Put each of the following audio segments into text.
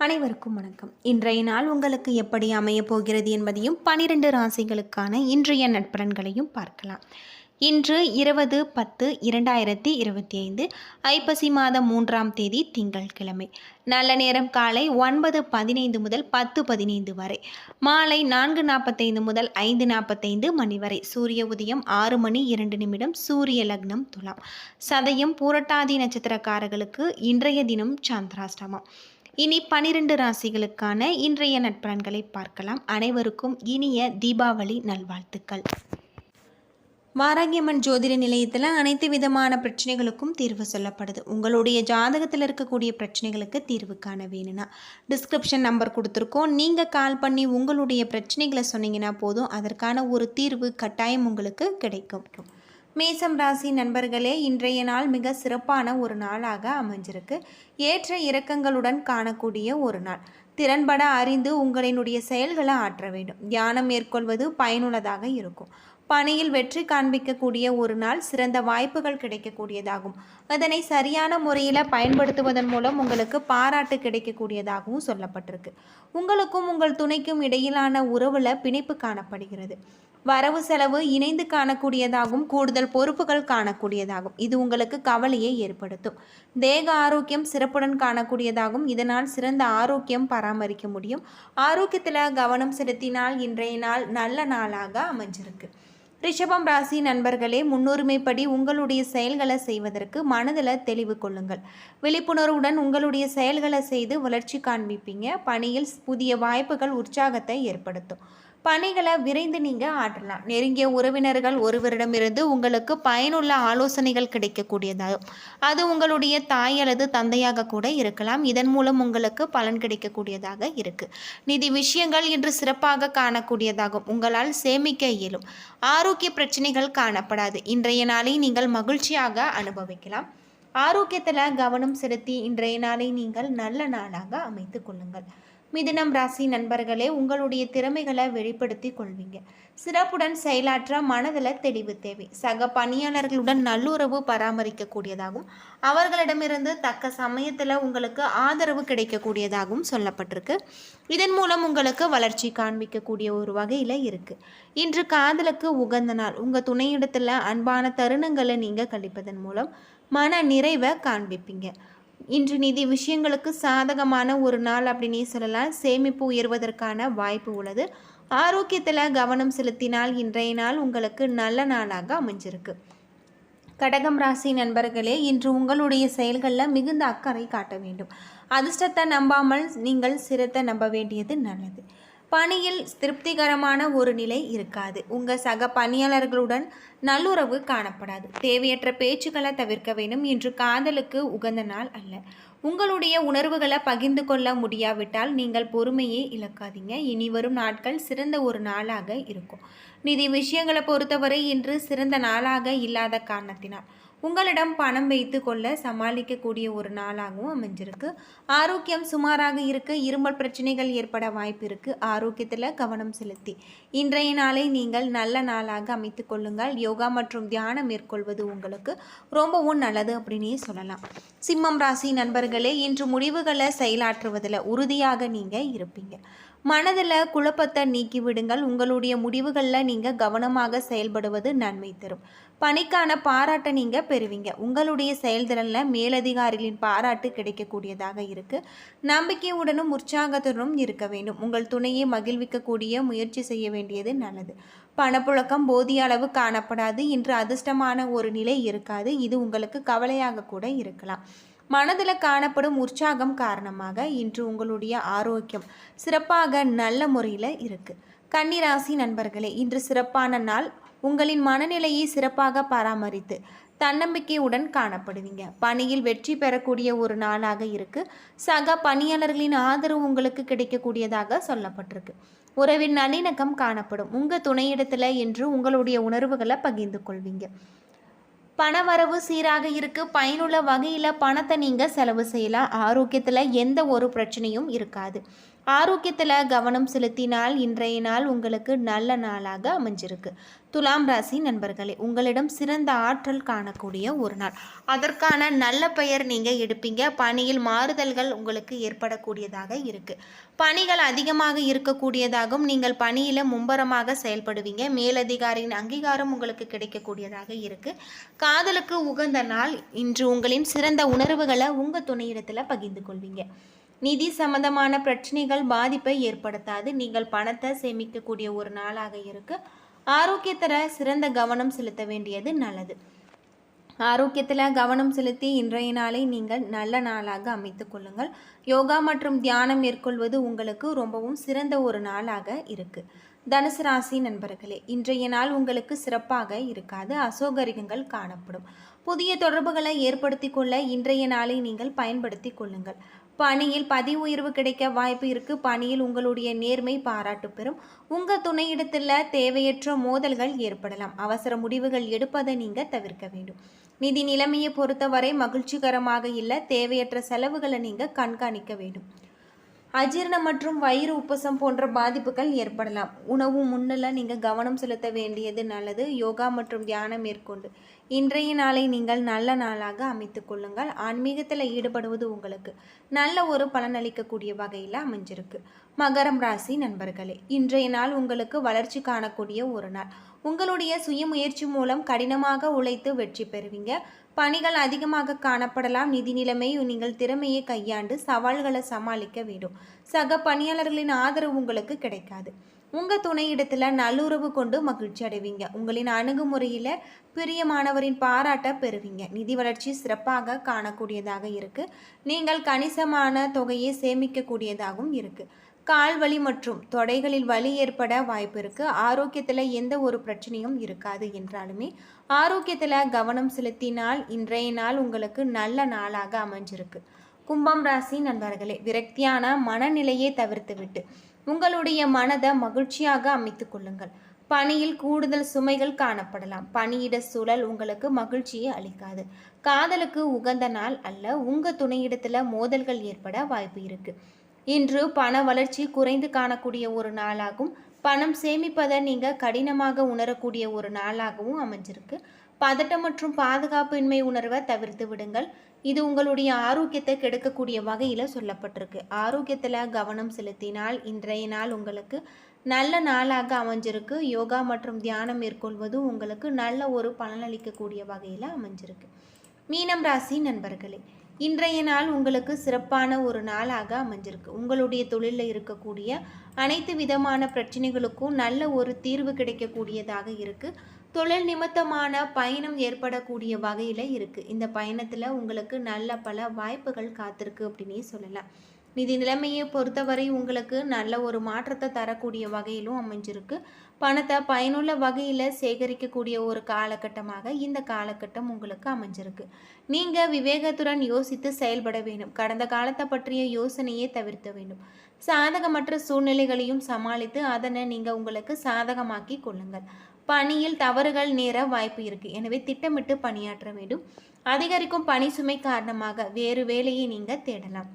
அனைவருக்கும் வணக்கம். இன்றைய நாள் உங்களுக்கு எப்படி அமையப் போகிறது என்பதையும் பனிரெண்டு ராசிகளுக்கான இன்றைய நட்பலன்களையும் பார்க்கலாம். இன்று இருபது பத்து இரண்டாயிரத்தி இருபத்தி ஐந்து ஐப்பசி மாதம் மூன்றாம் தேதி திங்கட்கிழமை நல்ல நேரம் காலை ஒன்பது பதினைந்து முதல் பத்து பதினைந்து வரை. மாலை நான்கு நாற்பத்தைந்து முதல் ஐந்து நாற்பத்தைந்து மணி வரை. சூரிய உதயம் ஆறு மணி இரண்டு நிமிடம் சூரிய லக்னம் துலாம். சதயம் பூரட்டாதி நட்சத்திரக்காரர்களுக்கு இன்றைய தினம் சந்திராஷ்டமம். இனி பனிரெண்டு ராசிகளுக்கான இன்றைய நட்பலன்களை பார்க்கலாம். அனைவருக்கும் இனிய தீபாவளி நல்வாழ்த்துக்கள். வாராகியம்மன் ஜோதிட நிலையத்தில் அனைத்து விதமான பிரச்சனைகளுக்கும் தீர்வு சொல்லப்படுது. உங்களுடைய ஜாதகத்தில் இருக்கக்கூடிய பிரச்சனைகளுக்கு தீர்வு காண வேணும்னா டிஸ்கிரிப்ஷன் நம்பர் கொடுத்துருக்கோம். நீங்கள் கால் பண்ணி உங்களுடைய பிரச்சனைகளை சொன்னீங்கன்னா போதும். அதற்கான ஒரு தீர்வு கட்டாயம் உங்களுக்கு கிடைக்கும். மேசம் ராசி நண்பர்களே இன்றைய நாள் மிக சிறப்பான ஒரு நாளாக அமைஞ்சிருக்கு. ஏற்ற இறக்கங்களுடன் காணக்கூடிய ஒரு நாள். திறன்பட அறிந்து உங்களினுடைய செயல்களை ஆற்ற வேண்டும். தியானம் மேற்கொள்வது பயனுள்ளதாக இருக்கும். பணியில் வெற்றி காண்பிக்கக்கூடிய ஒரு நாள் சிறந்த வாய்ப்புகள் கிடைக்கக்கூடியதாகும். அதனை சரியான முறையில் பயன்படுத்துவதன் மூலம் உங்களுக்கு பாராட்டு கிடைக்கக்கூடியதாகவும் சொல்லப்பட்டிருக்கு. உங்களுக்கும் உங்கள் துணைக்கும் இடையிலான உறவில் பிணைப்பு காணப்படுகிறது. வரவு செலவு இணைந்து காணக்கூடியதாகும் கூடுதல் பொறுப்புகள் காணக்கூடியதாகும். இது உங்களுக்கு கவலையை ஏற்படுத்தும். தேக ஆரோக்கியம் சிறப்புடன் காணக்கூடியதாகும். இதனால் சிறந்த ஆரோக்கியம் பராமரிக்க முடியும். ஆரோக்கியத்தில் கவனம் செலுத்தினால் இன்றைய நாள் நல்ல நாளாக அமைஞ்சிருக்கு. ரிஷபம் ராசி நண்பர்களே முன்னுரிமைப்படி உங்களுடைய செயல்களை செய்வதற்கு மனதில் தெளிவு கொள்ளுங்கள். விழிப்புணர்வுடன் உங்களுடைய செயல்களை செய்து வளர்ச்சி காண்பிப்பீங்க. பணியில் புதிய வாய்ப்புகள் உற்சாகத்தை ஏற்படுத்தும். பணிகளை விரைந்து நீங்கள் ஆற்றலாம். நெருங்கிய உறவினர்கள் ஒருவரிடமிருந்து உங்களுக்கு பயனுள்ள ஆலோசனைகள் கிடைக்கக்கூடியதாகும். அது உங்களுடைய தாய் அல்லது தந்தையாக கூட இருக்கலாம். இதன் மூலம் உங்களுக்கு பலன் கிடைக்கக்கூடியதாக இருக்குது நிதி விஷயங்கள் இன்று சிறப்பாக காணக்கூடியதாகும். உங்களால் சேமிக்க இயலும். ஆரோக்கிய பிரச்சனைகள் காணப்படாது. இன்றைய நாளை நீங்கள் மகிழ்ச்சியாக அனுபவிக்கலாம். ஆரோக்கியத்தில் கவனம் செலுத்தி இன்றைய நாளை நீங்கள் நல்ல நாளாக அமைத்து கொள்ளுங்கள். மிதுனம் ராசி நண்பர்களே உங்களுடைய திறமைகளை வெளிப்படுத்தி கொள்வீங்க. சிறப்புடன் செயலாற்ற மனதில் தெளிவு தேவை. சக பணியாளர்களுடன் நல்லுறவு பராமரிக்கக்கூடியதாகவும் அவர்களிடமிருந்து தக்க சமயத்தில் உங்களுக்கு ஆதரவு கிடைக்கக்கூடியதாகவும் சொல்லப்பட்டிருக்கு. இதன் மூலம் உங்களுக்கு வளர்ச்சி காண்பிக்கக்கூடிய ஒரு வகையில் இருக்குது இன்று காதலுக்கு உகந்த நாள். உங்கள் துணையிடத்தில் அன்பான தருணங்களை நீங்கள் கழிப்பதன் மூலம் மன நிறைவை காண்பிப்பீங்க. இன்று நிதி விஷயங்களுக்கு சாதகமான ஒரு நாள் அப்படின்னே சொல்லலாம். சேமிப்பு உயர்வதற்கான வாய்ப்பு உள்ளது. ஆரோக்கியத்தில் கவனம் செலுத்தினால் இன்றைய நாள் உங்களுக்கு நல்ல நாளாக அமைஞ்சிருக்கு. கடகம் ராசி நண்பர்களே இன்று உங்களுடைய செயல்களில் மிகுந்த அக்கறை காட்ட வேண்டும். அதிர்ஷ்டத்தை நம்பாமல் நீங்கள் சிரத்தை நம்ப வேண்டியது நல்லது. பணியில் திருப்திகரமான ஒரு நிலை இருக்காது. உங்கள் சக பணியாளர்களுடன் நல்லுறவு காணப்படாது. தேவையற்ற பேச்சுக்களை தவிர்க்க வேண்டும் இன்று காதலுக்கு உகந்த நாள் அல்ல. உங்களுடைய உணர்வுகளை பகிர்ந்து கொள்ள முடியாவிட்டால் நீங்கள் பொறுமையே இழக்காதீங்க. இனி வரும் நாட்கள் சிறந்த ஒரு நாளாக இருக்கும். நிதி விஷயங்களை பொறுத்தவரை இன்று சிறந்த நாளாக இல்லாத காரணத்தினால். உங்களிடம் பணம் வைத்து கொள்ள சமாளிக்கக்கூடிய ஒரு நாளாகவும் அமைஞ்சிருக்கு. ஆரோக்கியம் சுமாராக இருக்கு. இருமல் பிரச்சனைகள் ஏற்பட வாய்ப்பு இருக்கு. ஆரோக்கியத்தில் கவனம் செலுத்தி. இன்றைய நாளை நீங்கள் நல்ல நாளாக அமைத்து கொள்ளுங்கள். யோகா மற்றும் தியானம் மேற்கொள்வது உங்களுக்கு ரொம்பவும் நல்லது அப்படின்னே சொல்லலாம். சிம்மம் ராசி நண்பர்களே இன்று முடிவுகளை செயலாற்றுவதில் உறுதியாக நீங்கள் இருப்பீங்க. மனதில் குழப்பத்தை நீக்கி விடுங்கள். உங்களுடைய முடிவுகளில் நீங்கள் கவனமாக செயல்படுவது நன்மை தரும். பணிக்கான பாராட்டை நீங்கள் பெறுவீங்க. உங்களுடைய செயல்திறனில் மேலதிகாரிகளின் பாராட்டு கிடைக்கக்கூடியதாக இருக்குது நம்பிக்கையுடனும் உற்சாகத்துடனும் இருக்க வேண்டும். உங்கள் துணையை மகிழ்விக்கக்கூடிய முயற்சி செய்ய வேண்டியது நல்லது. பணப்புழக்கம் போதிய அளவு காணப்படாது. இன்று அதிர்ஷ்டமான ஒரு நிலை இருக்காது. இது உங்களுக்கு கவலையாக கூட இருக்கலாம். மனதில் காணப்படும் உற்சாகம் காரணமாக இன்று உங்களுடைய ஆரோக்கியம் சிறப்பாக நல்ல முறையில் இருக்குது கன்னிராசி நண்பர்களே இன்று சிறப்பான நாள். உங்களின் மனநிலையை சிறப்பாக பராமரித்து தன்னம்பிக்கையுடன் காணப்படுவீங்க. பணியில் வெற்றி பெறக்கூடிய ஒரு நாளாக இருக்கு. சக பணியாளர்களின் ஆதரவு உங்களுக்கு கிடைக்கக்கூடியதாக சொல்லப்பட்டிருக்கு. உறவின் நல்லிணக்கம் காணப்படும். உங்கள் துணையிடத்தில் என்று உங்களுடைய உணர்வுகளை பகிர்ந்து கொள்வீங்க. பணவரவு சீராக இருக்கு பயனுள்ள வகையில் பணத்தை நீங்கள் செலவு செய்யலாம். ஆரோக்கியத்தில் எந்த ஒரு பிரச்சனையும் இருக்காது. ஆரோக்கியத்தில் கவனம் செலுத்தினால் இன்றைய நாள் உங்களுக்கு நல்ல நாளாக அமைஞ்சிருக்கு. துலாம் ராசி நண்பர்களே உங்களிடம் சிறந்த ஆற்றல் காணக்கூடிய ஒரு நாள். அதற்கான நல்ல பெயர் நீங்கள் எடுப்பீங்க. பணியில் மாறுதல்கள் உங்களுக்கு ஏற்படக்கூடியதாக இருக்குது பணிகள் அதிகமாக இருக்கக்கூடியதாகவும் நீங்கள் பணியில் மும்பரமாக செயல்படுவீங்க. மேலதிகாரியின் அங்கீகாரம் உங்களுக்கு கிடைக்கக்கூடியதாக இருக்குது காதலுக்கு உகந்த நாள். இன்று உங்களின் சிறந்த உணர்வுகளை உங்கள் துணையிடத்தில் பகிர்ந்து கொள்வீங்க. நிதி சம்பந்தமான பிரச்சனைகள் பாதிப்பை ஏற்படுத்தாது. நீங்கள் பணத்தை சேமிக்கக்கூடிய ஒரு நாளாக இருக்கு. ஆரோக்கியத்தில் சிறந்த கவனம் செலுத்த வேண்டியது நல்லது. ஆரோக்கியத்தில் கவனம் செலுத்தி இன்றைய நாளை நீங்கள் நல்ல நாளாக அமைத்து கொள்ளுங்கள். யோகா மற்றும் தியானம் மேற்கொள்வது உங்களுக்கு ரொம்பவும் சிறந்த ஒரு நாளாக இருக்கு. தனுசு ராசி நண்பர்களே இன்றைய நாள் உங்களுக்கு சிறப்பாக இருக்காது. அசௌகரியங்கள் காணப்படும். புதிய தொடர்புகளை ஏற்படுத்தி கொள்ள இன்றைய நாளை நீங்கள் பயன்படுத்தி கொள்ளுங்கள். பணியில் பதவி உயர்வு கிடைக்க வாய்ப்பு இருக்கு. பணியில் உங்களுடைய நேர்மை பாராட்டு பெறும். உங்க துணையிடத்தில் தேவையற்ற மோதல்கள் ஏற்படலாம். அவசர முடிவுகள் எடுப்பதை நீங்க தவிர்க்க வேண்டும். நிதி நிலைமையை பொறுத்தவரை மகிழ்ச்சிகரமாக இல்லை. தேவையற்ற செலவுகளை நீங்க கண்காணிக்க வேண்டும். அஜீரணம் மற்றும் வயிறு உப்பசம் போன்ற பாதிப்புகள் ஏற்படலாம். உணவு முன்னில் நீங்கள் கவனம் செலுத்த வேண்டியது நல்லது. யோகா மற்றும் தியானம் மேற்கொண்டு இன்றைய நாளை நீங்கள் நல்ல நாளாக அமைத்து கொள்ளுங்கள். ஆன்மீகத்தில் ஈடுபடுவது உங்களுக்கு நல்ல ஒரு பலனளிக்கக்கூடிய வகையில் அமைஞ்சிருக்கு. மகரம் ராசி நண்பர்களே இன்றைய நாள் உங்களுக்கு வளர்ச்சி காணக்கூடிய ஒரு நாள். உங்களுடைய சுய முயற்சி மூலம் கடினமாக உழைத்து வெற்றி பெறுவீங்க. பணிகள் அதிகமாக காணப்படலாம். நிதி நிலைமை நீங்கள் திறமையை கையாண்டு சவால்களை சமாளிக்க வேண்டும். சக பணியாளர்களின் ஆதரவு உங்களுக்கு கிடைக்காது. உங்கள் துணையிடத்தில் நல்லுறவு கொண்டு மகிழ்ச்சி அடைவீங்க. உங்களின் அணுகுமுறையில் பிரியமானவரின் பாராட்ட பெறுவீங்க. நிதி வளர்ச்சி சிறப்பாக காணக்கூடியதாக இருக்குது நீங்கள் கணிசமான தொகையை சேமிக்கக்கூடியதாகவும் இருக்குது கால் வலி மற்றும் தொடைகளில் வலி ஏற்பட வாய்ப்பு இருக்குது ஆரோக்கியத்தில் எந்த ஒரு பிரச்சனையும் இருக்காது என்றாலுமே ஆரோக்கியத்தில் கவனம் செலுத்தினால் இன்றைய நாள் உங்களுக்கு நல்ல நாளாக அமைஞ்சிருக்கு. கும்பம் ராசி நண்பர்களே விரக்தியான மனநிலையை தவிர்த்துவிட்டு உங்களுடைய மனதை மகிழ்ச்சியாக அமைத்து கொள்ளுங்கள். பணியில் கூடுதல் சுமைகள் காணப்படலாம். பணியிட சூழல் உங்களுக்கு மகிழ்ச்சியை அளிக்காது. காதலுக்கு உகந்த நாள் அல்ல. உங்கள் துணையிடத்தில் மோதல்கள் ஏற்பட வாய்ப்பு இருக்குது இன்று பண வளர்ச்சி குறைந்து காணக்கூடிய ஒரு நாளாகும். பணம் சேமிப்பதை நீங்கள் கடினமாக உணரக்கூடிய ஒரு நாளாகவும் அமைஞ்சிருக்கு. பதட்டம் மற்றும் பாதுகாப்பின்மை உணர்வை தவிர்த்து விடுங்கள். இது உங்களுடைய ஆரோக்கியத்தை கெடுக்கக்கூடிய வகையில் சொல்லப்பட்டிருக்கு. ஆரோக்கியத்தில் கவனம் செலுத்தினால் இன்றைய நாள் உங்களுக்கு நல்ல நாளாக அமைஞ்சிருக்கு. யோகா மற்றும் தியானம் மேற்கொள்வது உங்களுக்கு நல்ல ஒரு பலனளிக்கக்கூடிய வகையில் அமைஞ்சிருக்கு. மீனம் ராசி நண்பர்களே இன்றைய நாள் உங்களுக்கு சிறப்பான ஒரு நாளாக அமைஞ்சிருக்கு. உங்களுடைய தொழிலில் இருக்கக்கூடிய அனைத்து விதமான பிரச்சனைகளுக்கும் நல்ல ஒரு தீர்வு கிடைக்கக்கூடியதாக இருக்குது தொழில் நிமித்தமான பயணம் ஏற்படக்கூடிய வகையில் இருக்குது இந்த பயணத்தில் உங்களுக்கு நல்ல பல வாய்ப்புகள் காத்திருக்கு அப்படின்னே சொல்லலாம். நிதி நிலைமையை பொறுத்தவரை உங்களுக்கு நல்ல ஒரு மாற்றத்தை தரக்கூடிய வகையிலும் அமைஞ்சிருக்கு. பணத்தை பயனுள்ள வகையில் சேகரிக்கக்கூடிய ஒரு காலகட்டமாக இந்த காலகட்டம் உங்களுக்கு அமைஞ்சிருக்கு. நீங்கள் விவேகத்துடன் யோசித்து செயல்பட வேண்டும். கடந்த காலத்தை பற்றிய யோசனையை தவிர்க்க வேண்டும். சாதகமற்ற சூழ்நிலைகளையும் சமாளித்து அதனை நீங்கள் உங்களுக்கு சாதகமாக்கி கொள்ளுங்கள். பணியில் தவறுகள் நேர வாய்ப்பு இருக்குது எனவே திட்டமிட்டு பணியாற்ற வேண்டும். அதிகரிக்கும் பணி சுமை காரணமாக வேறு வேலையை நீங்கள் தேடலாம்.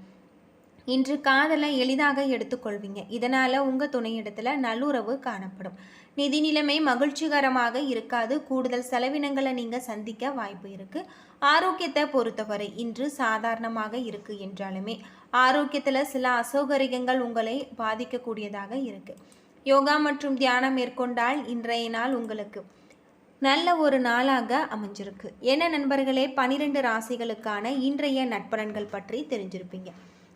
இன்று காதலை எளிதாக எடுத்துக்கொள்வீங்க. இதனால் உங்கள் துணையிடத்தில் நல்லுறவு காணப்படும். நிதி நிலைமை மகிழ்ச்சிகரமாக இருக்காது. கூடுதல் செலவினங்களை நீங்கள் சந்திக்க வாய்ப்பு இருக்குது ஆரோக்கியத்தை பொறுத்தவரை இன்று சாதாரணமாக இருக்குது என்றாலுமே ஆரோக்கியத்தில் சில அசௌகரியங்கள் உங்களை பாதிக்கக்கூடியதாக இருக்குது யோகா மற்றும் தியானம் மேற்கொண்டால் இன்றைய நாள் உங்களுக்கு நல்ல ஒரு நாளாக அமைஞ்சிருக்கு. என்ன நண்பர்களே பனிரெண்டு ராசிகளுக்கான இன்றைய நட்பலன்கள் பற்றி தெரிஞ்சிருப்பீங்க.